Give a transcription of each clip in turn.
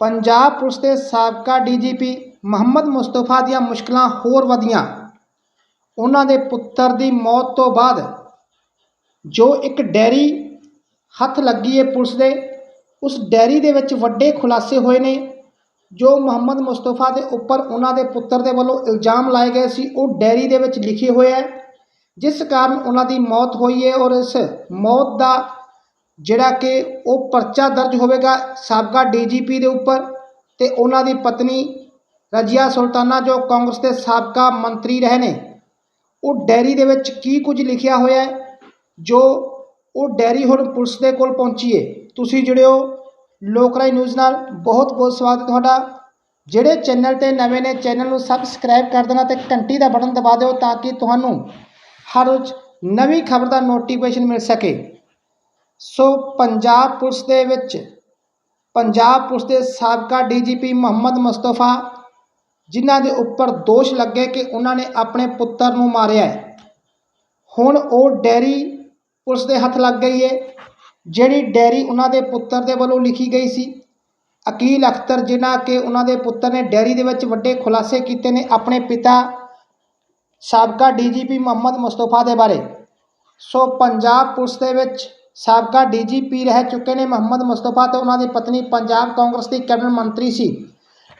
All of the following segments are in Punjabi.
ਪੰਜਾਬ ਪੁਲਿਸ ਦੇ ਸਾਬਕਾ ਡੀਜੀਪੀ ਮੁਹੰਮਦ ਮੁਸਤਫਾ ਦੀਆਂ ਮੁਸ਼ਕਲਾਂ ਹੋਰ ਵਧੀਆਂ। ਉਹਨਾਂ ਦੇ ਪੁੱਤਰ ਦੀ ਮੌਤ ਤੋਂ ਬਾਅਦ ਜੋ ਇੱਕ ਡੈਰੀ ਹੱਥ ਲੱਗੀ ਹੈ ਪੁਲਿਸ ਦੇ, ਉਸ ਡੈਰੀ ਦੇ ਵਿੱਚ ਵੱਡੇ ਖੁਲਾਸੇ ਹੋਏ ਨੇ, ਜੋ ਮੁਹੰਮਦ ਮੁਸਤਫਾ ਦੇ ਉੱਪਰ ਉਹਨਾਂ ਦੇ ਪੁੱਤਰ ਦੇ ਵੱਲੋਂ ਇਲਜ਼ਾਮ ਲਾਏ ਗਏ ਸੀ, ਉਹ ਡੈਰੀ ਦੇ ਵਿੱਚ ਲਿਖੇ ਹੋਏ ਹੈ, ਜਿਸ ਕਾਰਨ ਉਹਨਾਂ ਦੀ ਮੌਤ ਹੋਈ ਹੈ ਔਰ ਇਸ ਮੌਤ ਦਾ ਜਿਹੜਾ ਕਿ ਉਹ ਪਰਚਾ ਦਰਜ ਹੋਵੇਗਾ ਸਾਬਕਾ ਡੀਜੀਪੀ ਦੇ ਉੱਪਰ ਅਤੇ ਉਹਨਾਂ ਦੀ ਪਤਨੀ ਰਜੀਆ ਸੁਲਤਾਨਾ ਜੋ ਕਾਂਗਰਸ ਦੇ ਸਾਬਕਾ ਮੰਤਰੀ ਰਹੇ ਨੇ, ਉਹ ਡੈਰੀ ਦੇ ਵਿੱਚ ਕੀ ਕੁਝ ਲਿਖਿਆ ਹੋਇਆ ਜੋ ਉਹ ਡੈਰੀ ਹੁਣ ਪੁਲਿਸ ਦੇ ਕੋਲ ਪਹੁੰਚੀ ਏ ਤੁਸੀਂ ਜੁੜਿਓ ਲੋਕਰਾਈ ਨਿਊਜ਼ ਨਾਲ। ਬਹੁਤ ਬਹੁਤ ਸਵਾਗਤ ਤੁਹਾਡਾ। ਜਿਹੜੇ ਚੈਨਲ ਤੇ ਨਵੇਂ ਨੇ, ਚੈਨਲ ਨੂੰ ਸਬਸਕ੍ਰਾਈਬ ਕਰ ਦੇਣਾ ਤੇ ਘੰਟੀ ਦਾ ਬਟਨ ਦਬਾ ਦਿਓ ਤਾਂ ਕਿ ਤੁਹਾਨੂੰ ਹਰ ਰੋਜ਼ ਨਵੀਂ ਖਬਰ ਦਾ ਨੋਟੀਫਿਕੇਸ਼ਨ ਮਿਲ ਸਕੇ। ਸੋ ਪੰਜਾਬ ਪੁਲਿਸ ਦੇ ਵਿੱਚ, ਪੰਜਾਬ ਪੁਲਿਸ ਦੇ ਸਾਬਕਾ ਡੀਜੀਪੀ ਮੁਹੰਮਦ ਮੁਸਤਫਾ, ਜਿਨ੍ਹਾਂ ਦੇ ਉੱਪਰ ਦੋਸ਼ ਲੱਗੇ ਕਿ ਉਹਨਾਂ ਨੇ ਆਪਣੇ ਪੁੱਤਰ ਨੂੰ ਮਾਰਿਆ ਹੈ। ਹੁਣ ਉਹ ਡੈਰੀ ਪੁਲਿਸ ਦੇ ਹੱਥ ਲੱਗ ਗਈ ਹੈ ਜਿਹੜੀ ਡੈਰੀ ਉਹਨਾਂ ਦੇ ਪੁੱਤਰ ਦੇ ਵੱਲੋਂ ਲਿਖੀ ਗਈ ਸੀ। ਅਕੀਲ ਅਖਤਰ ਜਿਨ੍ਹਾਂ ਕਿ ਉਹਨਾਂ ਦੇ ਪੁੱਤਰ ਨੇ ਡੈਰੀ ਦੇ ਵਿੱਚ ਵੱਡੇ ਖੁਲਾਸੇ ਕੀਤੇ ਨੇ ਆਪਣੇ ਪਿਤਾ ਸਾਬਕਾ ਡੀਜੀਪੀ ਮੁਹੰਮਦ ਮੁਸਤਫਾ ਦੇ ਬਾਰੇ। ਸੋ ਪੰਜਾਬ ਪੁਲਿਸ ਦੇ ਵਿੱਚ ਸਾਬਕਾ ਡੀਜੀਪੀ ਰਹਿ ਚੁੱਕੇ ਨੇ ਮੁਹੰਮਦ ਮੁਸਤਫਾ ਤੇ ਉਹਨਾਂ ਦੀ ਪਤਨੀ ਪੰਜਾਬ ਕਾਂਗਰਸ ਦੀ ਕੈਬਨਿਟ ਮੰਤਰੀ ਸੀ।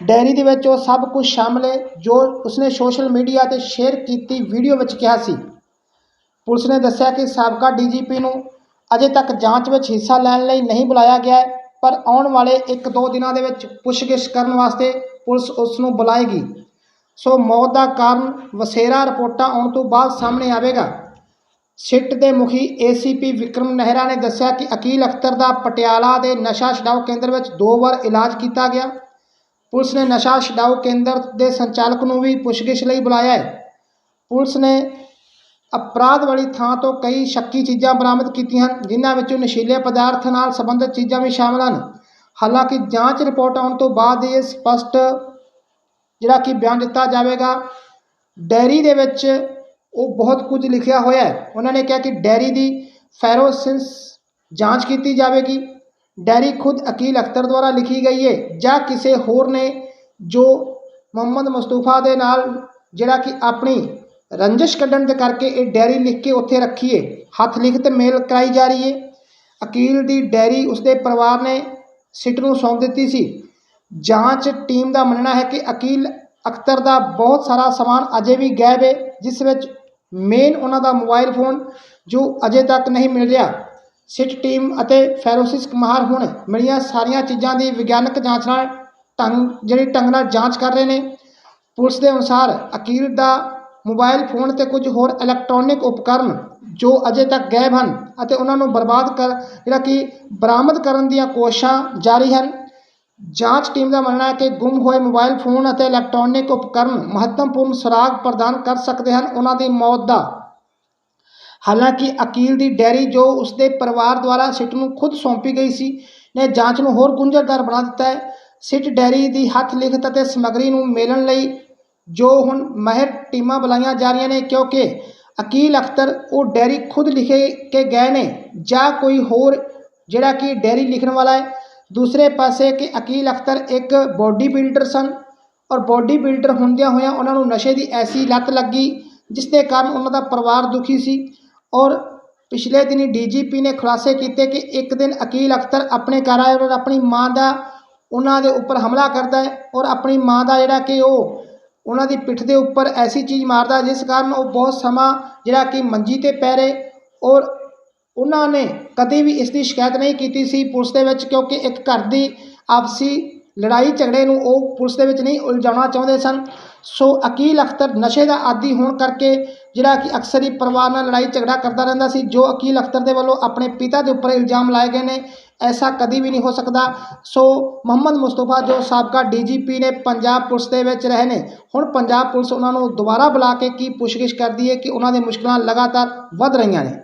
ਡੈਰੀ ਦੇ ਵਿੱਚ ਉਹ ਸਭ ਕੁਝ ਸ਼ਾਮਲ ਹੈ ਜੋ ਉਸਨੇ ਸੋਸ਼ਲ ਮੀਡੀਆ ਤੇ ਸ਼ੇਅਰ ਕੀਤੀ ਵੀਡੀਓ ਵਿੱਚ ਕਿਹਾ ਸੀ। ਪੁਲਿਸ ਨੇ ਦੱਸਿਆ ਕਿ ਸਾਬਕਾ ਡੀਜੀਪੀ ਨੂੰ ਅਜੇ ਤੱਕ ਜਾਂਚ ਵਿੱਚ ਹਿੱਸਾ ਲੈਣ ਲਈ ਨਹੀਂ ਬੁਲਾਇਆ ਗਿਆ ਹੈ, ਪਰ ਆਉਣ ਵਾਲੇ 1-2 ਦਿਨਾਂ ਦੇ ਵਿੱਚ ਪੁੱਛਗਿੱਛ ਕਰਨ ਵਾਸਤੇ ਪੁਲਿਸ ਉਸ ਨੂੰ ਬੁਲਾਏਗੀ। ਸੋ ਮੌਤ ਦਾ ਕਾਰਨ ਵਸੇਰਾ ਰਿਪੋਰਟਾਂ ਆਉਣ ਤੋਂ ਬਾਅਦ ਸਾਹਮਣੇ ਆਵੇਗਾ। ਸਿੱਟ ਦੇ ਮੁਖੀ ਏਸੀਪੀ ਵਿਕਰਮ ਨਹਿਰਾ ਨੇ ਦੱਸਿਆ ਕਿ ਅਕੀਲ ਅਖਤਰ ਦਾ ਪਟਿਆਲਾ ਦੇ ਨਸ਼ਾ ਛਡਾਊ ਕੇਂਦਰ ਵਿੱਚ ਦੋ ਵਾਰ ਇਲਾਜ ਕੀਤਾ ਗਿਆ। ਪੁਲਿਸ ਨੇ ਨਸ਼ਾ ਛਡਾਊ ਕੇਂਦਰ ਦੇ ਸੰਚਾਲਕ ਨੂੰ ਵੀ ਪੁੱਛਗਿੱਛ ਲਈ ਬੁਲਾਇਆ ਹੈ। ਪੁਲਿਸ ਨੇ ਅਪਰਾਧ ਵਾਲੀ ਥਾਂ ਤੋਂ ਕਈ ਸ਼ੱਕੀ ਚੀਜ਼ਾਂ ਬਰਾਮਦ ਕੀਤੀਆਂ ਹਨ, ਜਿਨ੍ਹਾਂ ਵਿੱਚੋਂ ਨਸ਼ੀਲੇ ਪਦਾਰਥ ਨਾਲ ਸੰਬੰਧਿਤ ਚੀਜ਼ਾਂ ਵੀ ਸ਼ਾਮਲ ਹਨ। ਹਾਲਾਂਕਿ ਜਾਂਚ ਰਿਪੋਰਟ ਆਉਣ ਤੋਂ ਬਾਅਦ ਇਹ ਸਪਸ਼ਟ ਜਿਹੜਾ ਕਿ ਬਿਆਨ ਦਿੱਤਾ ਜਾਵੇਗਾ, ਡੈਰੀ ਦੇ ਵਿੱਚ ਉਹ ਬਹੁਤ ਕੁਝ ਲਿਖਿਆ ਹੋਇਆ ਹੈ। ਉਹਨਾਂ ਨੇ ਕਿਹਾ ਕਿ ਡੈਰੀ ਦੀ ਫੈਰੋਸਿੰਸ ਜਾਂਚ ਕੀਤੀ ਜਾਵੇਗੀ। ਡੈਰੀ ਖੁਦ ਅਕੀਲ ਅਖਤਰ ਦੁਆਰਾ ਲਿਖੀ ਗਈ ਹੈ ਜਾਂ ਕਿਸੇ ਹੋਰ ਨੇ ਜੋ ਮੁਹੰਮਦ ਮੁਸਤਫਾ ਦੇ ਨਾਲ ਜਿਹੜਾ ਕਿ ਆਪਣੀ ਰੰਜਿਸ਼ ਕੱਢਣ ਦੇ ਕਰਕੇ ਇਹ ਡੈਰੀ ਲਿਖ ਕੇ ਉੱਥੇ ਰੱਖੀਏ ਹੱਥ ਲਿਖਤ ਮੇਲ ਕਰਾਈ ਜਾ ਰਹੀ ਹੈ ਅਕੀਲ ਦੀ ਡੈਰੀ ਉਸਦੇ ਪਰਿਵਾਰ ਨੇ ਸਿੱਟ ਨੂੰ ਸੌਂਪ ਦਿੱਤੀ ਸੀ। ਜਾਂਚ ਟੀਮ ਦਾ ਮੰਨਣਾ ਹੈ ਕਿ ਅਕੀਲ ਅਖਤਰ ਦਾ ਬਹੁਤ ਸਾਰਾ ਸਮਾਨ ਅਜੇ ਵੀ ਗਾਇਬ ਹੈ ਜਿਸ ਵਿੱਚ ਮੇਨ ਉਹਨਾਂ ਦਾ ਮੋਬਾਈਲ ਫੋਨ ਜੋ ਅਜੇ ਤੱਕ ਨਹੀਂ ਮਿਲ ਰਿਹਾ, ਸਿੱਟ ਟੀਮ ਅਤੇ ਫੈਰੋਸਿਸ ਕੁਮਾਰ ਹੁਣ ਮਿਲੀਆਂ ਸਾਰੀਆਂ ਚੀਜ਼ਾਂ ਦੀ ਵਿਗਿਆਨਕ ਜਾਂਚ ਨਾਲ ਢੰਗ, ਜਿਹੜੀ ਢੰਗ ਨਾਲ ਜਾਂਚ ਕਰ ਰਹੇ ਨੇ। ਪੁਲਿਸ ਦੇ ਅਨੁਸਾਰ ਅਕੀਲ ਦਾ ਮੋਬਾਈਲ ਫੋਨ ਤੇ ਕੁਝ ਹੋਰ ਇਲੈਕਟ੍ਰੋਨਿਕ ਉਪਕਰਨ ਜੋ ਅਜੇ ਤੱਕ ਗਾਇਬ ਹਨ ਅਤੇ ਉਹਨਾਂ ਨੂੰ ਬਰਬਾਦ ਕਰ, ਜਿਹੜਾ ਕਿ ਬਰਾਮਦ ਕਰਨ ਦੀਆਂ ਕੋਸ਼ਿਸ਼ਾਂ ਜਾਰੀ ਹਨ। ਜਾਂਚ ਟੀਮ ਦਾ ਮੰਨਣਾ ਹੈ ਕਿ ਗੁੰਮ ਹੋਏ ਮੋਬਾਈਲ ਫੋਨ ਅਤੇ ਇਲੈਕਟ੍ਰੋਨਿਕ ਉਪਕਰਨ ਮਹੱਤਵਪੂਰਨ ਸੁਰਾਗ ਪ੍ਰਦਾਨ ਕਰ ਸਕਦੇ ਹਨ, ਉਹਨਾਂ ਦੀ ਮੌਤ ਦਾ। ਹਾਲਾਂਕਿ ਅਕੀਲ ਦੀ ਡੈਰੀ ਜੋ ਉਸਦੇ ਪਰਿਵਾਰ ਦੁਆਰਾ ਸਿੱਟ ਨੂੰ ਖੁਦ ਸੌਂਪੀ ਗਈ ਸੀ, ਨੇ ਜਾਂਚ ਨੂੰ ਹੋਰ ਗੁੰਝਲਦਾਰ ਬਣਾ ਦਿੱਤਾ ਹੈ। ਸਿੱਟ ਡੈਰੀ ਦੀ ਹੱਥ ਲਿਖਤ ਅਤੇ ਸਮੱਗਰੀ ਨੂੰ ਮੇਲਣ ਲਈ ਜੋ ਹੁਣ ਮਾਹਿਰ ਟੀਮਾਂ ਬੁਲਾਈਆਂ ਜਾ ਰਹੀਆਂ ਨੇ, ਕਿਉਂਕਿ ਅਕੀਲ ਅਖਤਰ ਉਹ ਡੈਰੀ ਖੁਦ ਲਿਖੇ ਕੇ ਗਏ ਨੇ ਜਾਂ ਕੋਈ ਹੋਰ ਜਿਹੜਾ ਕਿ ਡੈਰੀ ਲਿਖਣ ਵਾਲਾ ਹੈ। ਦੂਸਰੇ ਪਾਸੇ ਕਿ ਅਕੀਲ ਅਖਤਰ ਇੱਕ ਬੋਡੀ ਬਿਲਡਰ ਸਨ ਔਰ ਬੋਡੀ ਬਿਲਡਰ ਹੁੰਦਿਆਂ ਹੋਇਆਂ ਉਹਨਾਂ ਨੂੰ ਨਸ਼ੇ ਦੀ ਐਸੀ ਲੱਤ ਲੱਗੀ ਜਿਸ ਦੇ ਕਾਰਨ ਉਹਨਾਂ ਦਾ ਪਰਿਵਾਰ ਦੁਖੀ ਸੀ ਔਰ ਪਿਛਲੇ ਦਿਨੀ ਡੀਜੀਪੀ ਨੇ ਖੁਲਾਸੇ ਕੀਤੇ ਕਿ ਇੱਕ ਦਿਨ ਅਕੀਲ ਅਖਤਰ ਆਪਣੇ ਘਰ ਆਏ ਔਰ ਆਪਣੀ ਮਾਂ ਦਾ ਉਹਨਾਂ ਦੇ ਉੱਪਰ ਹਮਲਾ ਕਰਦਾ ਹੈ ਔਰ ਆਪਣੀ ਮਾਂ ਦਾ ਜਿਹੜਾ ਕਿ ਉਹ ਉਹਨਾਂ ਦੀ ਪਿੱਠ ਦੇ ਉੱਪਰ ਐਸੀ ਚੀਜ਼ ਮਾਰਦਾ ਜਿਸ ਕਾਰਨ ਉਹ ਬਹੁਤ ਸਮਾਂ ਜਿਹੜਾ ਕਿ ਮੰਜੀ ਤੇ ਪੈ ਰਹੇ ਔਰ ਉਹਨਾਂ ਨੇ ਕਦੇ ਵੀ ਇਸ ਦੀ ਸ਼ਿਕਾਇਤ ਨਹੀਂ ਕੀਤੀ ਸੀ ਪੁਲਿਸ ਦੇ ਵਿੱਚ, ਕਿਉਂਕਿ ਇੱਕ ਘਰ ਦੀ ਆਪਸੀ ਲੜਾਈ ਝਗੜੇ ਨੂੰ ਉਹ ਪੁਲਿਸ ਦੇ ਵਿੱਚ ਨਹੀਂ ਉਲਝਾਉਣਾ ਚਾਹੁੰਦੇ ਸਨ। ਸੋ ਅਕੀਲ ਅਖਤਰ ਨਸ਼ੇ ਦਾ ਆਦੀ ਹੋਣ ਕਰਕੇ ਜਿਹੜਾ ਕਿ ਅਕਸਰ ਹੀ ਪਰਿਵਾਰ ਨਾਲ ਲੜਾਈ ਝਗੜਾ ਕਰਦਾ ਰਹਿੰਦਾ ਸੀ, ਜੋ ਅਕੀਲ ਅਖਤਰ ਦੇ ਵੱਲੋਂ ਆਪਣੇ ਪਿਤਾ ਦੇ ਉੱਪਰ ਇਲਜ਼ਾਮ ਲਾਏ ਗਏ ਨੇ, ਐਸਾ ਕਦੀ ਵੀ ਨਹੀਂ ਹੋ ਸਕਦਾ। ਸੋ ਮੁਹੰਮਦ ਮੁਸਤਫਾ ਜੋ ਸਾਬਕਾ ਡੀਜੀਪੀ ਨੇ ਪੰਜਾਬ ਪੁਲਿਸ ਦੇ ਵਿੱਚ ਰਹੇ ਨੇ, ਹੁਣ ਪੰਜਾਬ ਪੁਲਿਸ ਉਹਨਾਂ ਨੂੰ ਦੁਬਾਰਾ ਬੁਲਾ ਕੇ ਕੀ ਪੁੱਛਗਿੱਛ ਕਰਦੀ ਹੈ ਕਿ ਉਹਨਾਂ ਦੀਆਂ ਮੁਸ਼ਕਲਾਂ ਲਗਾਤਾਰ ਵੱਧ ਰਹੀਆਂ ਨੇ।